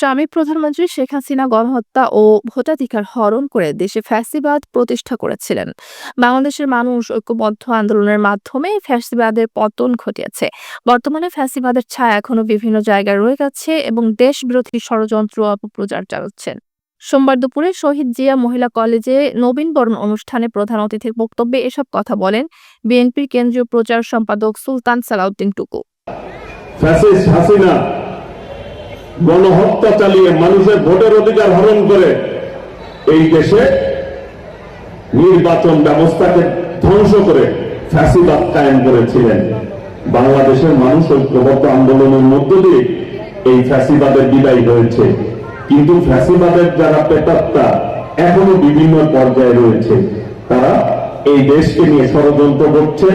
সাবেক প্রধানমন্ত্রী শেখ হাসিনা গণহত্যা ও ভোটাধিকার হরণ করে দেশে ফ্যাসিবাদ প্রতিষ্ঠা করেছিলেন। বাংলাদেশের মানুষ ঐক্যবদ্ধ আন্দোলনের মাধ্যমে ফ্যাসিবাদের পতন ঘটিয়েছে। বর্তমানে ফ্যাসিবাদের ছায়া এখনও বিভিন্ন জায়গায় রয়ে গেছে এবং দেশ বিরোধী ষড়যন্ত্র অপপ্রচার চালাচ্ছেন সোমবার দুপুরে শহীদ জিয়া মহিলা কলেজে নবীন বরণ অনুষ্ঠানে প্রধান অতিথির বক্তব্যে এসব কথা বলেন বিএনপির কেন্দ্রীয় প্রচার সম্পাদক সুলতান সালাউদ্দিন টুকু। হাসিনা গণহত্যা চালিয়ে মানুষের ভোটের অধিকার হরণ করে এই দেশে নির্বাচন ব্যবস্থাকে ধ্বংস করে ফ্যাসিবাদ কায়েম করেছিলেন। বাংলাদেশের মানুষ ঐক্যবদ্ধ আন্দোলনের মধ্য দিয়ে এই ফ্যাসিবাদের বিদায় হয়েছে। কিন্তু ফ্যাসিবাদের যারা পেতাত্তা এখনও বিভিন্ন পর্যায়ে রয়েছে, তারা এই দেশকে নিয়ে ষড়যন্ত্র করছে,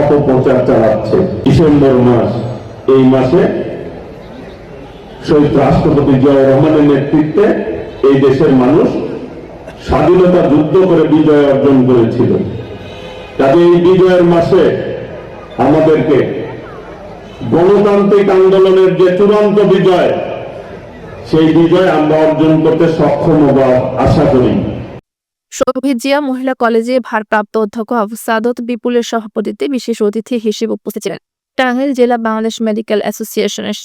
অপপ্রচার চালাচ্ছে। ডিসেম্বর মাস, এই মাসে শহীদ রাষ্ট্রপতি জিয়াউর রহমানের নেতৃত্বে এই দেশের মানুষ স্বাধীনতা যুদ্ধ করে বিজয় অর্জন করেছিল। কাজে এই বিজয়ের মাসে আমাদেরকে গণতান্ত্রিক আন্দোলনের যে চূড়ান্ত বিজয়, সেই বিজয় আমরা অর্জন করতে সক্ষম হব আশা করি। শহীদ জিয়া মহিলা কলেজে ভারপ্রাপ্ত অধ্যক্ষ আবু সাদত বিপুলের সভাপতিত্বে বিশেষ অতিথি হিসেবে উপস্থিত ছিলেন। টাঙ্গাইল জেলা বাংলাদেশ মেডিকেল অ্যাসোসিয়েশনের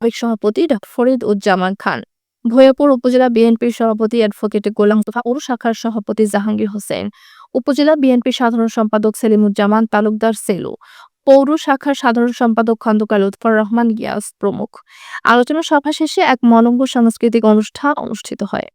সাবেক সভাপতি ডক্টর ফরিদ উজ্জামান খান ভৈয়াপুর উপজেলা বিএনপির সভাপতি অ্যাডভোকেট গোলাম তোফাউর শাখার সভাপতি জাহাঙ্গীর হোসেন, উপজেলা বিএনপি সাধারণ সম্পাদক সেলিমুজ্জামান, তালুকদার সেলু, পৌর শাখার সাধারণ সম্পাদক খন্দকার লুৎফর রহমান গিয়াস প্রমুখ। আলোচনা সভা শেষে এক মনঙ্গ সাংস্কৃতিক অনুষ্ঠান অনুষ্ঠিত হয়।